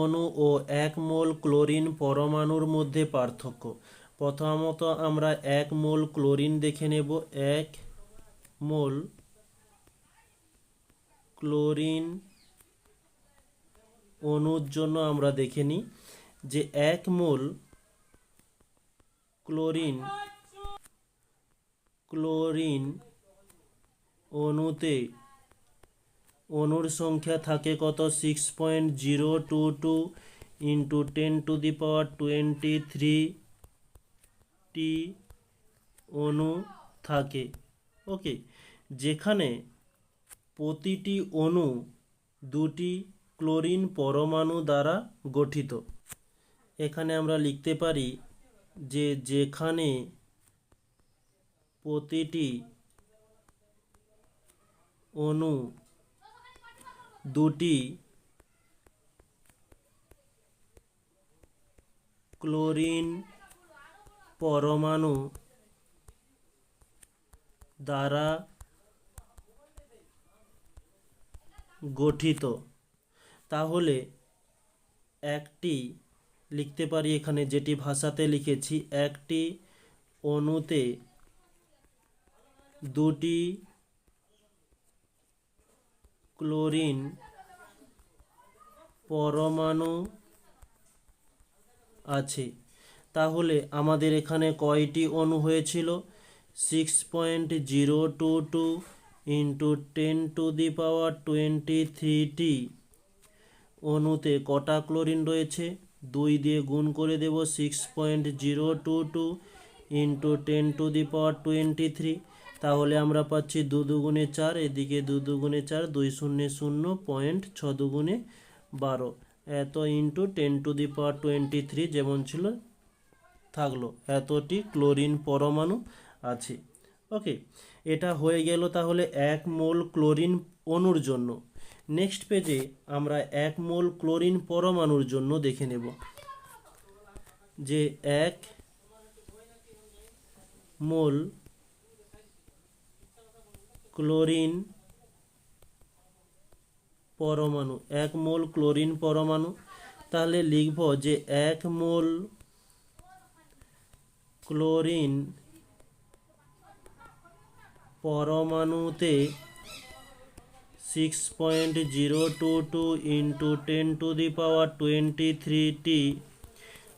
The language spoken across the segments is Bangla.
অণু ও এক মোল ক্লোরিন পরমাণুর মধ্যে পার্থক্য। প্রথমত আমরা এক মোল ক্লোরিন দেখে নেব। এক মোল ক্লোরিন অণুর জন্য আমরা দেখে নিই যে এক মোল ক্লোরিন ক্লোরিন অণুতে অণুর সংখ্যা থাকে কত? Six point zero two two into ten to the power twenty three টি অণু থাকে। ওকে যেখানে প্রতিটি অণু দুটি ক্লোরিন পরমাণু দ্বারা গঠিত। এখানে আমরা লিখতে পারি যে যেখানে প্রতিটি অণু দুটি ক্লোরিন পরমাণু দ্বারা গঠিত। তাহলে একটি লিখতে পারি এখানে যেটি ভাষাতে লিখেছি। একটি অণুতে দুটি ক্লোরিন পরমাণু আছে। তাহলে আমাদের এখানে কয়টি অণু হয়েছিল? Six point zero two two into ten to the power twenty thirty অণুতে কটা ক্লোরিন রয়েছে? দুই দিয়ে গুণ করে দেব six point zero two two into ten to the power twenty three তাহলে আমরা পাচ্ছি দু দুগুণে চার, এদিকে দু দুগুণে চার, দুই শূন্য শূন্য, পয়েন্ট ছ দুগুণে বারো। এত into ten to the power twenty three যেমন ছিল, থাকল। এতটি ক্লোরিন পরমাণু আছে। ওকে এটা হয়ে গেল তাহলে এক মোল ক্লোরিন অণুর জন্য। নেক্সট পেজে আমরা এক মোল ক্লোরিন পরমাণুর জন্য দেখে নেব। যে এক মোল ক্লোরিন পরমাণু, এক মোল ক্লোরিন পরমাণু। তাহলে লিখব যে এক মোল ক্লোরিন পরমাণুতে six point zero two two into ten to the power twenty thirty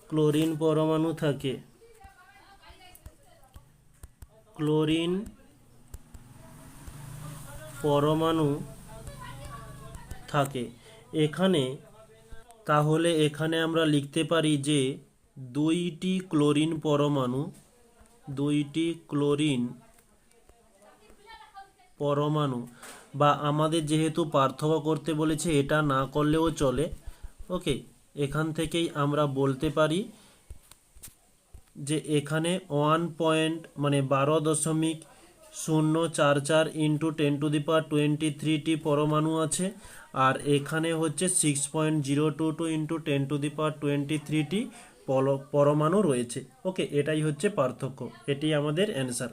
chlorine পরমাণু থাকে। ক্লোরিন পরমাণু থাকে। এখানে, তাহলে এখানে আমরা লিখতে পারি যে দুইটি ক্লোরিন পরমাণু, দুইটি ক্লোরিন পরমাণু, বা আমাদের যেহেতু পার্থক্য করতে বলেছে, এটা না করলেও চলে। ওকে এখান থেকেই আমরা বলতে পারি যে এখানে ওয়ান পয়েন্ট মানে বারো দশমিক শূন্য চার চার into ten to the power twenty thirty পরমাণু আছে। আর এখানে হচ্ছে six point zero two two into ten to the power twenty thirty পরমাণু রয়েছে। ওকে এটাই হচ্ছে পার্থক্য। এটি আমাদের অ্যান্সার